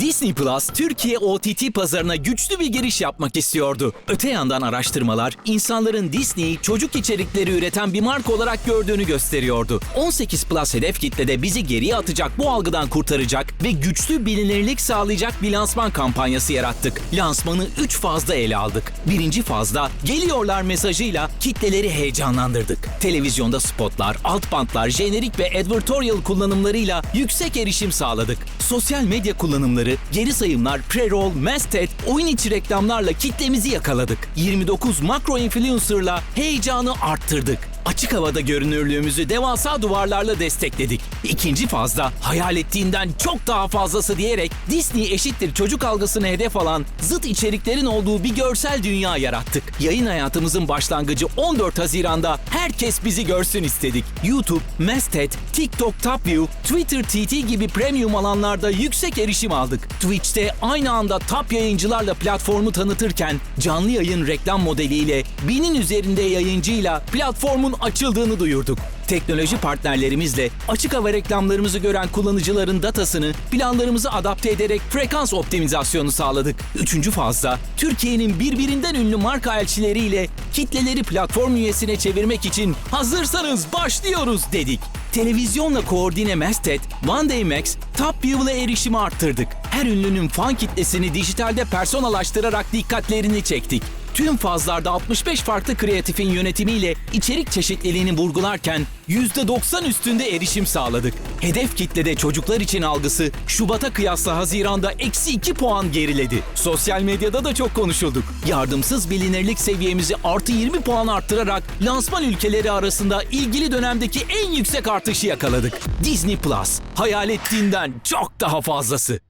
Disney Plus, Türkiye OTT pazarına güçlü bir giriş yapmak istiyordu. Öte yandan araştırmalar, insanların Disney'i çocuk içerikleri üreten bir marka olarak gördüğünü gösteriyordu. 18 Plus hedef kitlede bizi geriye atacak bu algıdan kurtaracak ve güçlü bilinirlik sağlayacak bir lansman kampanyası yarattık. Lansmanı 3 fazda ele aldık. Birinci fazda geliyorlar mesajıyla kitleleri heyecanlandırdık. Televizyonda spotlar, alt bantlar, jenerik ve advertorial kullanımlarıyla yüksek erişim sağladık. Sosyal medya kullanımları, geri sayımlar, pre-roll, masthead, oyun içi reklamlarla kitlemizi yakaladık. 29 makro influencer'la heyecanı arttırdık. Açık havada görünürlüğümüzü devasa duvarlarla destekledik. İkinci fazda hayal ettiğinden çok daha fazlası diyerek Disney eşittir çocuk algısını hedef alan zıt içeriklerin olduğu bir görsel dünya yarattık. Yayın hayatımızın başlangıcı 14 Haziran'da herkes bizi görsün istedik. YouTube, Masthead, TikTok Top View, Twitter TT gibi premium alanlarda yüksek erişim aldık. Twitch'te aynı anda top yayıncılarla platformu tanıtırken canlı yayın reklam modeliyle binin üzerinde yayıncıyla platformun açıldığını duyurduk. Teknoloji partnerlerimizle açık hava reklamlarımızı gören kullanıcıların datasını planlarımızı adapte ederek frekans optimizasyonu sağladık. Üçüncü fazda Türkiye'nin birbirinden ünlü marka elçileriyle kitleleri platform üyesine çevirmek için hazırsanız başlıyoruz dedik. Televizyonla koordine Masthead, One Day Max, Top View'la erişimi arttırdık. Her ünlünün fan kitlesini dijitalde personalaştırarak dikkatlerini çektik. Tüm fazlarda 65 farklı kreatifin yönetimiyle içerik çeşitliliğini vurgularken %90 üstünde erişim sağladık. Hedef kitlede çocuklar için algısı Şubat'a kıyasla Haziran'da eksi 2 puan geriledi. Sosyal medyada da çok konuşulduk. Yardımsız bilinirlik seviyemizi artı 20 puan arttırarak lansman ülkeleri arasında ilgili dönemdeki en yüksek artışı yakaladık. Disney Plus, hayal ettiğinden çok daha fazlası.